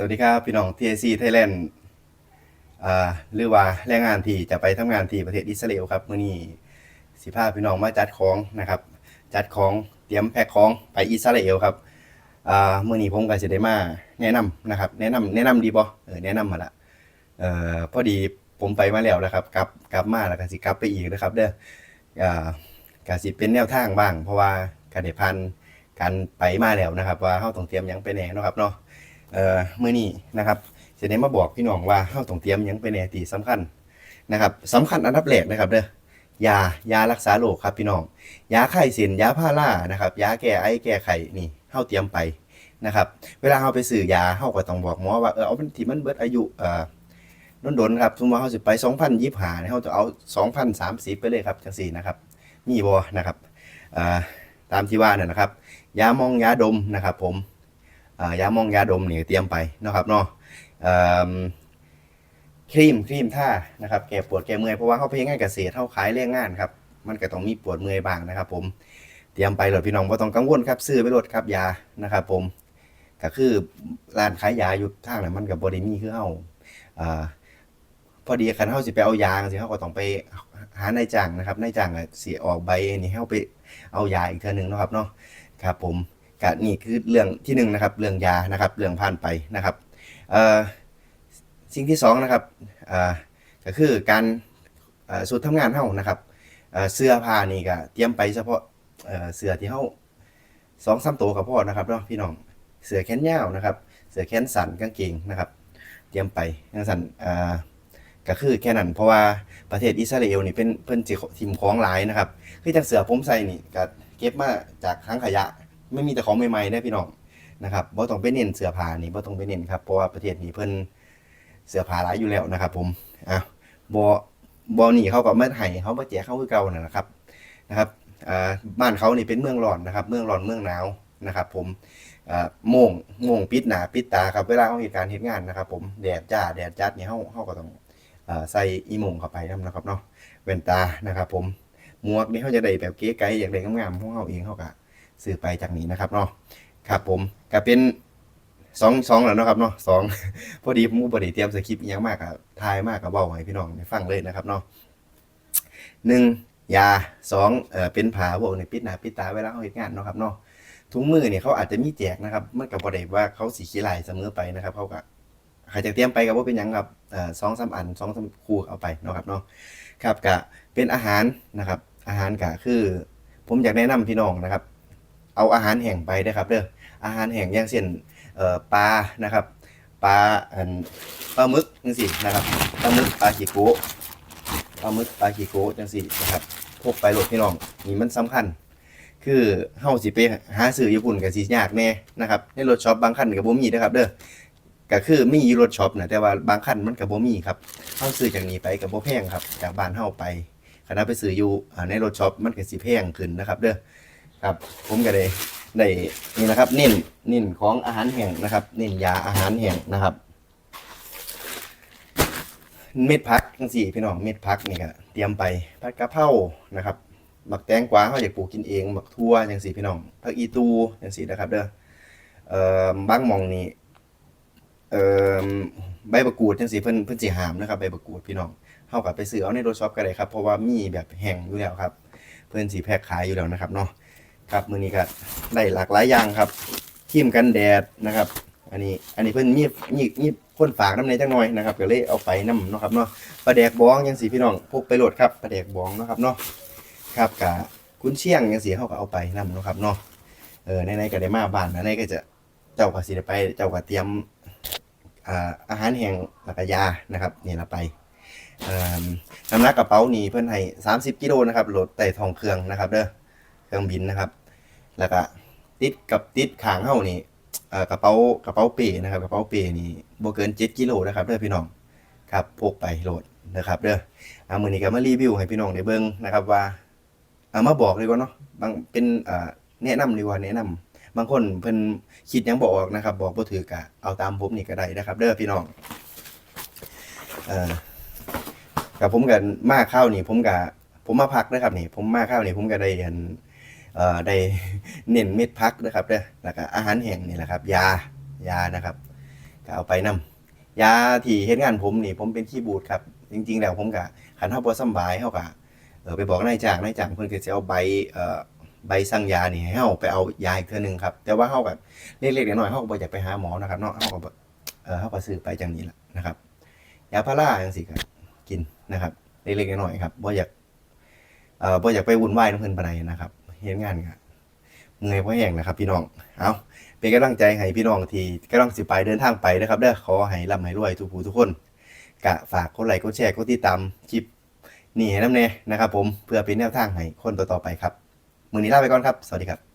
สวัสดีครับ พี่น้อง TAC Thailand อ่าหรือว่าแรงงานที่จะไปทำงานที่ประเทศอิสราเอลครับมื้อนี้สิพาพี่น้องมาจัดของนะครับ จัดของเตรียมแพ็คของไปอิสราเอลครับอ่ามื้อนี้ผมก็สิได้มาแนะนำนะครับ แนะนำแนะนำดีบ่เออแนะนำมาละเอ่อพอดีผมไปมาแล้วนะครับกลับกลับมาแล้วก็สิกลับไปอีกนะครับ เด้ออ่าก็สิเป็นแนวทางบ้าง เพราะว่าการได้พันการไปมาแล้วนะครับ ว่าเฮาต้องเตรียมหยังไปแหน่เนาะครับเนาะ เอ่อมื้อนี้นะครับจะได้มาบอกพี่น้องว่าเฮาต้องเตรียมหยังเป็นแหน่ตีสำคัญนะครับสำคัญอันดับแรกนะครับเด้อยายารักษาโรคครับพี่น้อง ยาไข้เส้นยาพารานะครับ ยาแก้ไอแก้ไข้นี่เฮาเตรียมไปนะครับ เวลาเฮาไปซื้อยาเฮาก็ต้องบอกหมอว่าเออเอาเป็นที่มันเบิดอายุเอ่อโดนครับสมมติว่าเฮาสิไป2025เนี่ยเฮาจะเอา 2030 ไปเลยครับจังซี่นะครับมีบ่นะครับเอ่อตามที่ว่านั่นนะครับ ยามองยาดมนะครับผม ยามองยาดมนี่เตรียมไปนะครับเนาะเอิ่มครีมครีมท่านะครับแก้ปวดแก้เมื่อยเพราะว่าเขาเพลงงานเกษตรเขาขายแรงงานครับมันก็ต้องมีปวดเมื่อยบ้างนะครับ ผมเตรียมไปเลยพี่น้องบ่ต้องกังวลครับซื้อไปรถครับยานะครับ ผมก็คือร้านขายยาอยู่ทางนั้นมันกับบริมีคือเฮาอาพอดีคันเฮาสิไปเอายาสิเฮาก็ต้องไปหานายจ้างนะครับนายจ้างอะสิออกใบนี่ให้เฮาไปเอายาอีกเทื่อหนึงนะครับเนาะครับผม ก็นี่คือเรื่องที่หนึ่งนะครับเรื่องยานะครับเรื่องผ่านไปนะครับสิ่งที่สองนะครับก็คือการสูตรทำงานเฮานะครับเสื้อผ้านี่ก็เตรียมไปเฉพาะเสื้อที่เฮาสองสามตัวกับพ่อนะครับเนาะพี่น้องเสื้อแขนยาวนะครับ เสื้อแขนสั้นกางเกงนะครับ เตรียมไปกางสั้นก็คือแค่นั้นเพราะว่าประเทศอิสราเอลนี่เป็นเพิ่นสิทิมของหลายนะครับคือจังเสื้อผมใส่นี่ก็เก็บมาจากถังขยะ ไม่มีแต่ของใหม่ๆได้พี่น้องนะครับบ่ต้องไปเน้นเสื้อผ้านี่บ่ต้องไปเน้นครับเพราะว่าประเทศนี้เพิ่นเสื้อผ้าหลายอยู่แล้วนะครับ ผมอะบ่บ่นี่เขาก็มาให้เขามาแจกเขาคือเก่านั่นะครับนะครับอ่าบ้านเขานี่เป็นเมืองร้อนนะครับ เมืองร้อนเมืองหนาวนะครับ ผมอ่าโมงโมงปิดหน้าปิดตาครับเวลาเขาเหตุการณ์เฮ็ดงานนะครับ ผมแดดจ้าแดดจัดนี่เฮาเฮาก็ต้องอ่าใส่อีโมงเข้าไปนํนะครับเนาะแว่นตานะครับ ผมหมวกนี่เขาจะได้แบบเก๋ไก๋อย่างไรงามๆของเขาเองเขาก็ ซื้อไปจากนี้นะครับเนาะครับผมก็เป็นสองสองแล้วนะครับเนาะสองพอดีผมก็บไดีเตรียมสคริปต์ยังมากกับทายมากกับเบาให้พี่น้องได้ฟังเลยนะครับเนาะหนึ่งยาสองเอ่อเป็นผาพวกในปิดหน้าปิดตาเวลาเขาเฮ็ดงานเนาะครับเนาะถุงมือเนี่ยเขาอาจจะมีแจกนะครับมันกับบริว่าเขาสีขี้ลายเสมอไปนะครับเขาก็ใครจะเตรียมไปกับว่าเป็นยังครับเอ่อสองสามอันสองสามคู่เอาไปเนาะครับเนาะครับกะเป็นอาหารนะครับ อาหารกะคือ ผมอยากแนะนำพี่น้องนะครับ เอาอาหารแห้งไปนะครับเด้ออาหารแห้งอย่างเช่นปลานะครับปลาปลาหมึกจังซี่นะครับปลาหมึกปลาขีโกะปลาหมึกปลาขีโกะจังซี่นะครับพกไปโหลดพี่น้องนี่มันสำคัญ คือเฮาสิไปหาซื้อญี่ปุ่นก็สิยากแน่นะครับในรถช็อปบางคันก็บ่มีนะครับเด้อก็คือมีรถช็อปนะแต่ว่าบางคันมันก็บ่มีครับเฮาซื้อจากนี้ไปก็บ่แพงครับ จากบ้านเฮาไปคณะไปซื้ออยู่ในรถช็อปมันก็สิแพงขึ้นนะครับ เด้อ ครับ ผมก็ได้ได้นี่นะครับเน้นเน้นของอาหารแห้งนะครับเน้นยาอาหารแห้งนะครับ เม็ดพักจังสี่พี่น้องเม็ดพักนี่ก็เตรียมไปผัดกะเพรานะครับหมักแตงกวาเขาอยากปลูกกินเองหมักทั่วจังสี่พี่น้องผักอีตูจังสี่นะครับ เด้อเอ่อบางมองนี่เอ่อใบมะกูดจังสี่เพิ่นเพิ่นสิหามนะครับใบมะกูดพี่น้องเฮากับไปซื้อเอาในโรช็อปก็ได้ครับเพราะว่ามีแบบแห้งอยู่แล้วครับ เพื่อนสีแพ็คขายอยู่แล้วนะครับเนาะ ครับมือนี้ก็ได้หลากหลายอย่างครับครีมกันแดดนะครับ อันนี้อันนี้เพื่อนมีมีมีคนฝากน้ำในจังหน่อยนะครับก็เลยเอาไปน้ำเนาะครับเนาะปลาแดกบองยังสีพี่น้องพกไปโหลดครับปลาแดกบองเนาะครับเนาะครับกะคุณเชียงยังสีเขาก็เอาไปน้ำเนาะครับเนาะเออในในก็ได้มาบ้านในก็จะเจ้าก็สิได้ไปเจ้าก็เตรียมอาหารแห้งแล้วก็ยานะครับนี่ละไปเอ่อน้ำหนักกระเป๋านี่เพิ่นให้30กิโลนะครับโหลดใต้ท้องเครื่องนะครับเด้อ เครื่องบินนะครับ แล้วก็ติดกับติดขางเฮานี่กระเป๋ากระเป๋าเป้นะครับกระเป๋าเป้นี่บ่เกิน7กิโลนะครับเด้อพี่น้องครับพกไปโหลดนะครับเด้อเอามื้อนี้ก็มารีวิวให้พี่น้องได้เบิ่งนะครับว่าเอามาบอกดีกว่าเนาะบางเป็นแนะนำดีกว่าแนะนำบางคนเพิ่นคิดยังบ่ออกนะครับ บอกบ่ถูกก็เอาตามผมนี่ก็ได้นะครับ เด้อพี่น้องเอ่อกับผมกันมาข้าวนี่ผมกับผมมาพักนะครับนี่ ผมมาข้าวนี่ผมก็ได้เห็น ได้เน้นเม็ดพักนะครับเด้อแล้วก็อาหารแห้งนี่แหละครับ ยายานะครับก็เอาไปนํยาที่เฮ็ดงานผมนี่ผมเป็นขี้บูดครับ จริง ๆ แล้วผมก็คันเฮาบ่สบายเฮาก็เออไปบอกนายจ้างนายจ้างเพิ่นก็สิเอาใบเอ่อใบสั่งยานี่ให้เฮาไปเอายาอีกเทื่อหนึงครับ แต่ว่าเฮาก็เล็กๆน้อยๆเฮาก็บ่อยากไปหาหมอนะครับเนาะเฮาก็บ่เออเฮาก็ซื้อไปจังนี้ล่ะนะครับ ยาพาราจังซี่ก็กินนะครับเล็กๆน้อยๆครับบ่อยากเอ่อบ่อยากไปวุ่นวายนำเพิ่นปานใดนะครับ เห็นงานก็เมื่อยบ่แห้งนะครับ พี่น้อง เอาเป็นกำลังใจให้พี่น้องที่กำลังสิไปเดินทางไปนะครับเด้อขอให้ร่ำให้รวยทุกผู้ทุกคนกะฝากกดไลค์กดแชร์กดติดตามคลิปนี่ให้น้ำเนนะครับ ผมเพื่อเป็นแนวทางให้คนต่อๆไปครับ มือนี้ลาไปก่อนครับ สวัสดีครับ